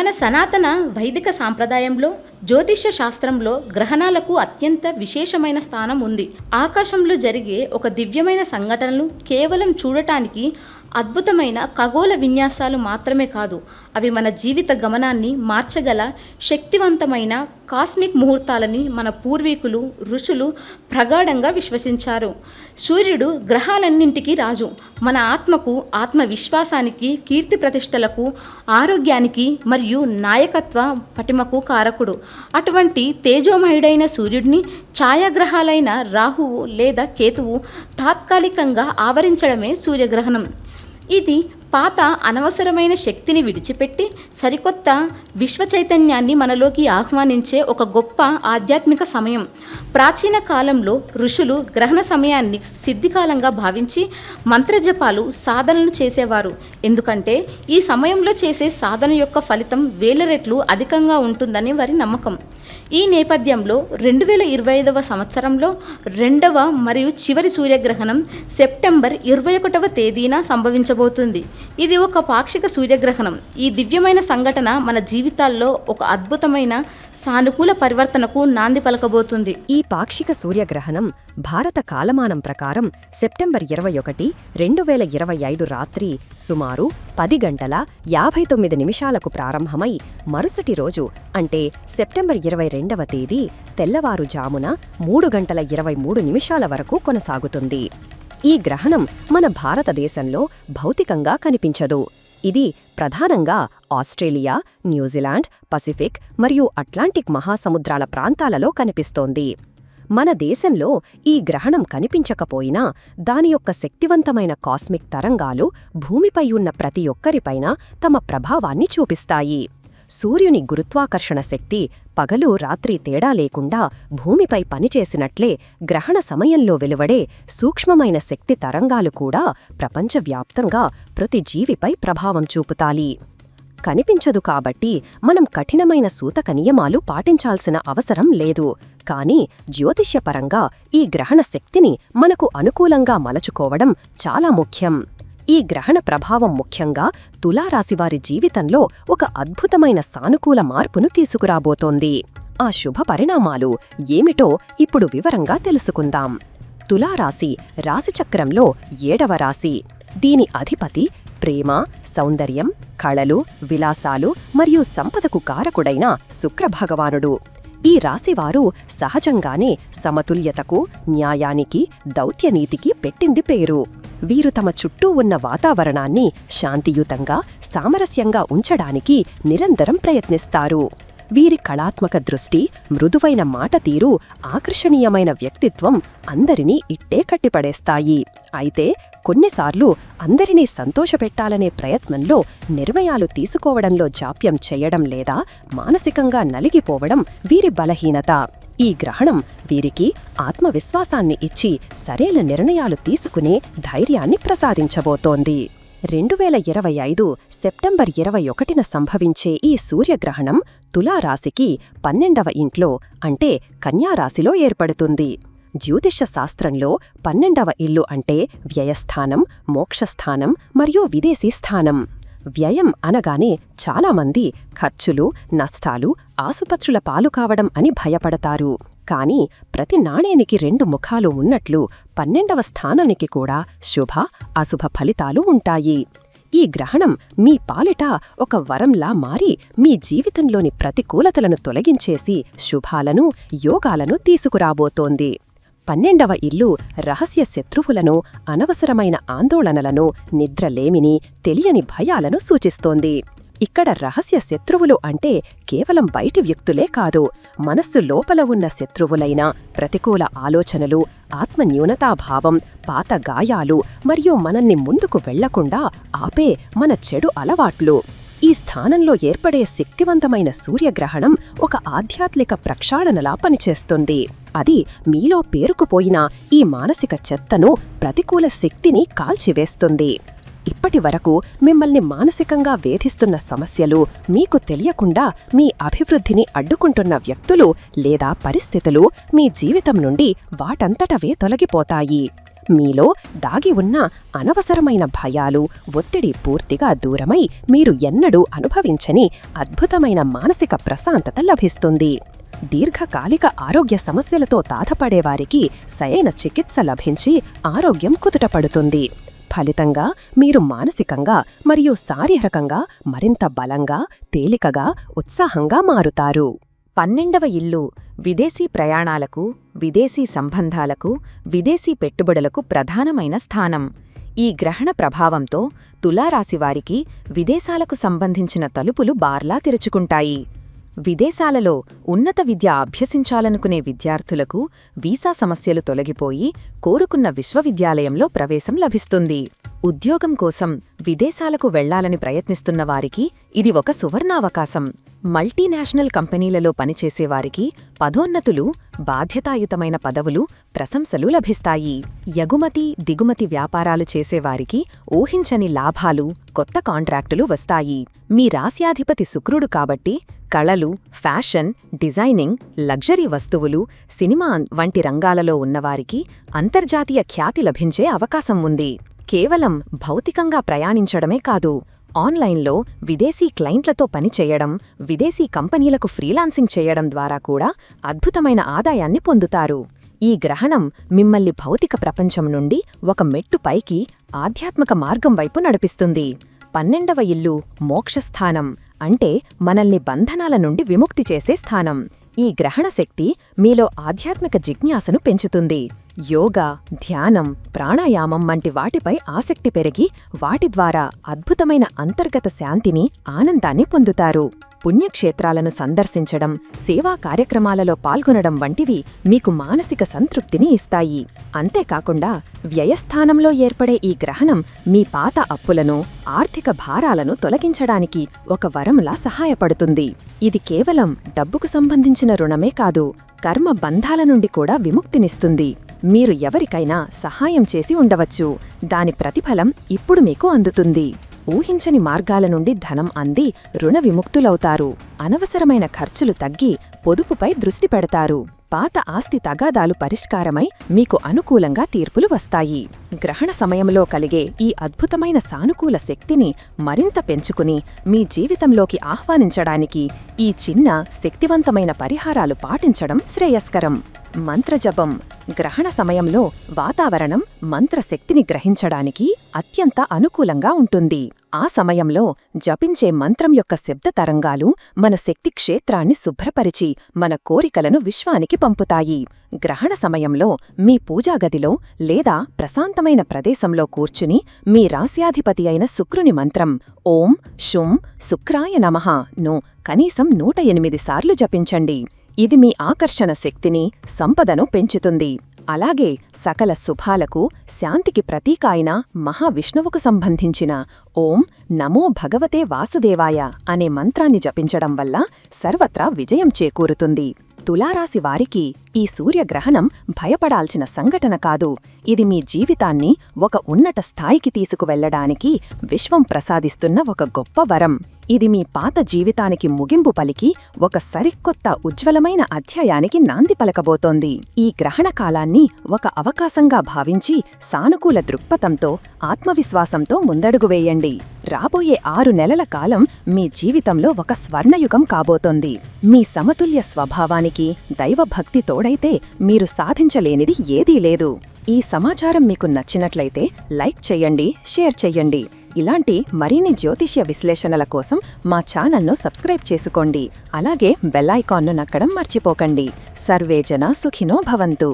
మన సనాతన వైదిక సాంప్రదాయంలో జ్యోతిష్య శాస్త్రంలో గ్రహణాలకు అత్యంత విశేషమైన స్థానం ఉంది. ఆకాశంలో జరిగే ఒక దివ్యమైన సంఘటనలు కేవలం చూడటానికి అద్భుతమైన ఖగోళ విన్యాసాలు మాత్రమే కాదు అవి మన జీవిత గమనాన్ని మార్చగల శక్తివంతమైన కాస్మిక్ ముహూర్తాలని మన పూర్వీకులు ఋషులు ప్రగాఢంగా విశ్వసించారు. సూర్యుడు గ్రహాలన్నింటికీ రాజు. మన ఆత్మకు ఆత్మవిశ్వాసానికి కీర్తి ప్రతిష్టలకు ఆరోగ్యానికి మరియు నాయకత్వ పటిమకు కారకుడు. అటువంటి తేజోమయుడైన సూర్యుడిని ఛాయాగ్రహాలైన రాహువు లేదా కేతువు తాత్కాలికంగా ఆవరించడమే సూర్యగ్రహణం. ఇది పాత అనవసరమైన శక్తిని విడిచిపెట్టి సరికొత్త విశ్వ చైతన్యాన్ని మనలోకి ఆహ్వానించే ఒక గొప్ప ఆధ్యాత్మిక సమయం. ప్రాచీన కాలంలో ఋషులు గ్రహణ సమయాన్ని సిద్ధికాలంగా భావించి మంత్రజపాలు సాధనలు చేసేవారు. ఎందుకంటే ఈ సమయంలో చేసే సాధన యొక్క ఫలితం వేల రెట్లు అధికంగా ఉంటుందని వారి నమ్మకం. ఈ నేపథ్యంలో రెండు వేల ఇరవై ఐదవ సంవత్సరంలో రెండవ మరియు చివరి సూర్యగ్రహణం సెప్టెంబర్ ఇరవై ఒకటవ తేదీన సంభవించబోతుంది. ఇది ఒక పాక్షిక సూర్యగ్రహణం. ఈ దివ్యమైన సంఘటన మన జీవితాల్లో ఒక అద్భుతమైన సానుకూల పరివర్తనకు నాంది పలకబోతుంది. ఈ పాక్షిక సూర్యగ్రహణం భారత కాలమానం ప్రకారం సెప్టెంబర్ ఇరవై ఒకటి రెండు వేల ఇరవై ఐదు రాత్రి సుమారు పది గంటల యాభై తొమ్మిది నిమిషాలకు ప్రారంభమై మరుసటి రోజు అంటే సెప్టెంబర్ ఇరవై రెండవ తేదీ తెల్లవారుజామున మూడు గంటల ఇరవై మూడు నిమిషాల వరకు కొనసాగుతుంది. ఈ గ్రహణం మన భారతదేశంలో భౌతికంగా కనిపించదు. ఇది ప్రధానంగా ఆస్ట్రేలియా న్యూజిలాండ్ పసిఫిక్ మరియు అట్లాంటిక్ మహాసముద్రాల ప్రాంతాలలో కనిపిస్తోంది. మన దేశంలో ఈ గ్రహణం కనిపించకపోయినా దాని యొక్క శక్తివంతమైన కాస్మిక్ తరంగాలు భూమిపై ఉన్న ప్రతి ఒక్కరిపైన తమ ప్రభావాన్ని చూపిస్తాయి. సూర్యుని గురుత్వాకర్షణ శక్తి పగలు రాత్రి తేడా లేకుండా భూమిపై పనిచేసినట్లే గ్రహణ సమయంలో వెలువడే సూక్ష్మమైన శక్తి తరంగాలు కూడా ప్రపంచవ్యాప్తంగా ప్రతి జీవిపై ప్రభావం చూపుతాలి కనిపించదు కాబట్టి మనం కఠినమైన సూతక నియమాలు పాటించాల్సిన అవసరం లేదు. కానీ జ్యోతిష్యపరంగా ఈ గ్రహణ శక్తిని మనకు అనుకూలంగా మలచుకోవడం చాలా ముఖ్యం. ఈ గ్రహణ ప్రభావం ముఖ్యంగా తులారాశివారి జీవితంలో ఒక అద్భుతమైన సానుకూల మార్పును తీసుకురాబోతోంది. ఆ శుభ పరిణామాలు ఏమిటో ఇప్పుడు వివరంగా తెలుసుకుందాం. తులారాశి రాశిచక్రంలో ఏడవ రాశి. దీని అధిపతి ప్రేమ సౌందర్యం కళలు విలాసాలు మరియు సంపదకు కారకుడైన శుక్రభగవానుడు. ఈ రాశివారు సహజంగానే సమతుల్యతకు న్యాయానికి దౌత్యనీతికి పెట్టింది పేరు. వీరు తమ చుట్టూ ఉన్న వాతావరణాన్ని శాంతియుతంగా సామరస్యంగా ఉంచడానికి నిరంతరం ప్రయత్నిస్తారు. వీరి కళాత్మక దృష్టి మృదువైన మాట తీరు ఆకర్షణీయమైన వ్యక్తిత్వం అందరినీ ఇట్టే కట్టిపడేస్తాయి. అయితే కొన్నిసార్లు అందరినీ సంతోషపెట్టాలనే ప్రయత్నంలో నిర్ణయాలు తీసుకోవడంలో జాప్యం చేయడం లేదా మానసికంగా నలిగిపోవడం వీరి బలహీనత. ఈ గ్రహణం వీరికి ఆత్మవిశ్వాసాన్ని ఇచ్చి సరైన నిర్ణయాలు తీసుకునే ధైర్యాన్ని ప్రసాదించబోతోంది. రెండు వేల ఇరవై ఐదు సెప్టెంబర్ ఇరవై ఒకటిన సంభవించే ఈ సూర్యగ్రహణం తులారాశికి పన్నెండవ ఇంట్లో అంటే కన్యారాశిలో ఏర్పడుతుంది. జ్యోతిష శాస్త్రంలో పన్నెండవ ఇల్లు అంటే వ్యయస్థానం మోక్షస్థానం మరియు విదేశీ స్థానం. వ్యయం అనగానే చాలామంది ఖర్చులు నష్టాలు ఆసుపత్రుల పాలు కావడం అని భయపడతారు. కాని ప్రతి నాణేనికి రెండు ముఖాలు ఉన్నట్లు పన్నెండవ స్థానానికి కూడా శుభ అశుభ ఫలితాలు ఉంటాయి. ఈ గ్రహణం మీ పాలిట ఒక వరంలా మారి మీ జీవితంలోని ప్రతికూలతలను తొలగించేసి శుభాలను యోగాలను తీసుకురాబోతోంది. పన్నెండవ ఇల్లు రహస్య శత్రువులను అనవసరమైన ఆందోళనలను నిద్రలేమిని తెలియని భయాలను సూచిస్తోంది. ఇక్కడ రహస్య శత్రువులు అంటే కేవలం బయటి వ్యక్తులే కాదు మనస్సు లోపల ఉన్న శత్రువులైన ప్రతికూల ఆలోచనలు ఆత్మన్యూనతాభావం పాత గాయాలు మరియు మనల్ని ముందుకు వెళ్ళకుండా ఆపే మన చెడు అలవాట్లు. ఈ స్థానంలో ఏర్పడే శక్తివంతమైన సూర్యగ్రహణం ఒక ఆధ్యాత్మిక ప్రక్షాళనలా పనిచేస్తుంది. అది మీలో పేరుకుపోయిన ఈ మానసిక చెత్తను ప్రతికూల శక్తిని కాల్చివేస్తుంది. ఇప్పటి వరకు మిమ్మల్ని మానసికంగా వేధిస్తున్న సమస్యలు మీకు తెలియకుండా మీ అభివృద్ధిని అడ్డుకుంటున్న వ్యక్తులు లేదా పరిస్థితులు మీ జీవితం నుండి వాటంతటవే తొలగిపోతాయి. మీలో దాగి ఉన్న అనవసరమైన భయాలు ఒత్తిడి పూర్తిగా దూరమై మీరు ఎన్నడూ అనుభవించని అద్భుతమైన మానసిక ప్రశాంతత లభిస్తుంది. దీర్ఘకాలిక ఆరోగ్య సమస్యలతో బాధపడేవారికి సరైన చికిత్స లభించి ఆరోగ్యం కుదుటపడుతుంది. ఫలితంగా మీరు మానసికంగా మరియు శారీరకంగా మరింత బలంగా తేలికగా ఉత్సాహంగా మారుతారు. పన్నెండవ ఇల్లు విదేశీ ప్రయాణాలకు విదేశీ సంబంధాలకు విదేశీ పెట్టుబడులకు ప్రధానమైన స్థానం. ఈ గ్రహణ ప్రభావంతో తులారాశివారికి విదేశాలకు సంబంధించిన తలుపులు బార్లా తెరుచుకుంటాయి. విదేశాలలో ఉన్నత విద్య అభ్యసించాలనుకునే విద్యార్థులకు వీసా సమస్యలు తొలగిపోయి కోరుకున్న విశ్వవిద్యాలయంలో ప్రవేశం లభిస్తుంది. ఉద్యోగం కోసం విదేశాలకు వెళ్ళాలని ప్రయత్నిస్తున్న వారికి ఇది ఒక సువర్ణావకాశం. మల్టీనేషనల్ కంపెనీలలో పనిచేసేవారికి పదోన్నతులు బాధ్యతాయుతమైన పదవులు ప్రశంసలు లభిస్తాయి. ఎగుమతి దిగుమతి వ్యాపారాలు చేసేవారికి ఊహించని లాభాలు కొత్త కాంట్రాక్టులు వస్తాయి. మీ రాస్యాధిపతి శుక్రుడు కాబట్టి కళలు ఫ్యాషన్ డిజైనింగ్ లగ్జరీ వస్తువులు సినిమా వంటి రంగాలలో ఉన్నవారికి అంతర్జాతీయ ఖ్యాతి లభించే అవకాశం ఉంది. కేవలం భౌతికంగా ప్రయాణించడమే కాదు ఆన్లైన్లో విదేశీ క్లయింట్లతో పనిచేయడం విదేశీ కంపెనీలకు ఫ్రీలాన్సింగ్ చేయడం ద్వారా కూడా అద్భుతమైన ఆదాయాన్ని పొందుతారు. ఈ గ్రహణం మిమ్మల్ని భౌతిక ప్రపంచం నుండి ఒక మెట్టు పైకి ఆధ్యాత్మిక మార్గం వైపు నడిపిస్తుంది. పన్నెండవ ఇల్లు మోక్షస్థానం అంటే మనల్ని బంధనాల నుండి విముక్తి చేసే స్థానం. ఈ గ్రహణ శక్తి మీలో ఆధ్యాత్మిక జిజ్ఞాసను పెంచుతుంది. యోగా ధ్యానం ప్రాణాయామం వంటి వాటిపై ఆసక్తి పెరిగి వాటి ద్వారా అద్భుతమైన అంతర్గత శాంతిని ఆనందాన్ని పొందుతారు. పుణ్యక్షేత్రాలను సందర్శించడం సేవా కార్యక్రమాలలో పాల్గొనడం వంటివి మీకు మానసిక సంతృప్తిని ఇస్తాయి. అంతేకాకుండా వ్యయస్థానంలో ఏర్పడే ఈ గ్రహణం మీ పాత అప్పులను ఆర్థిక భారాలను తొలగించడానికి ఒక వరంలా సహాయపడుతుంది. ఇది కేవలం డబ్బుకు సంబంధించిన రుణమే కాదు కర్మ బంధాల నుండి కూడా విముక్తినిస్తుంది. మీరు ఎవరికైనా సహాయం చేసి ఉండవచ్చు. దాని ప్రతిఫలం ఇప్పుడు మీకు అందుతుంది. ఊహించని మార్గాల నుండి ధనం అంది రుణ విముక్తులవుతారు. అనవసరమైన ఖర్చులు తగ్గి పొదుపుపై దృష్టి పెడతారు. పాత ఆస్తి తగాదాలు పరిష్కారమై మీకు అనుకూలంగా తీర్పులు వస్తాయి. గ్రహణ సమయంలో కలిగే ఈ అద్భుతమైన సానుకూల శక్తిని మరింత పెంచుకుని మీ జీవితంలోకి ఆహ్వానించడానికి ఈ చిన్న శక్తివంతమైన పరిహారాలు పాటించడం శ్రేయస్కరం. మంత్రజపం. గ్రహణ సమయంలో వాతావరణం మంత్రశక్తిని గ్రహించడానికి అత్యంత అనుకూలంగా ఉంటుంది. ఆ సమయంలో జపించే మంత్రం యొక్క శబ్ద తరంగాలు మన శక్తి క్షేత్రాన్ని శుభ్రపరిచి మన కోరికలను విశ్వానికి పంపుతాయి. గ్రహణ సమయంలో మీ పూజాగదిలో లేదా ప్రశాంతమైన ప్రదేశంలో కూర్చుని మీ రాస్యాధిపతి అయిన శుక్రుని మంత్రం ఓం షుం శుక్రాయ నమః ను కనీసం నూట ఎనిమిది సార్లు జపించండి. ఇది మీ ఆకర్షణ శక్తిని సంపదను పెంచుతుంది. అలాగే సకల శుభాలకు శాంతికి ప్రతీక అయిన మహావిష్ణువుకు సంబంధించిన ఓం నమో భగవతే వాసుదేవాయ అనే మంత్రాన్ని జపించడం వల్ల సర్వత్రా విజయం చేకూరుతుంది. తులారాశి వారికి ఈ సూర్యగ్రహణం భయపడాల్సిన సంఘటన కాదు. ఇది మీ జీవితాన్ని ఒక ఉన్నత స్థాయికి తీసుకువెళ్ళడానికి విశ్వం ప్రసాదిస్తున్న ఒక గొప్ప వరం. ఇది మీ పాత జీవితానికి ముగింపు పలికి ఒక సరికొత్త ఉజ్వలమైన అధ్యాయానికి నాంది పలకబోతోంది. ఈ గ్రహణ కాలాన్ని ఒక అవకాశంగా భావించి సానుకూల దృక్పథంతో ఆత్మవిశ్వాసంతో ముందడుగు వేయండి. రాబోయే ఆరు నెలల కాలం మీ జీవితంలో ఒక స్వర్ణయుగం కాబోతోంది. మీ సమతుల్య స్వభావానికి దైవభక్తితో తోడైతే మీరు సాధించలేనిది ఏదీ లేదు. ఈ సమాచారం మీకు నచ్చినట్లయితే లైక్ చేయండి షేర్ చేయండి. ఇలాంటి మరిన్ని జ్యోతిష్య విశ్లేషణల కోసం మా ఛానల్ను సబ్స్క్రైబ్ చేసుకోండి. అలాగే బెల్లైకాన్ను నక్కడం మర్చిపోకండి. సర్వేజన సుఖినో భవంతు.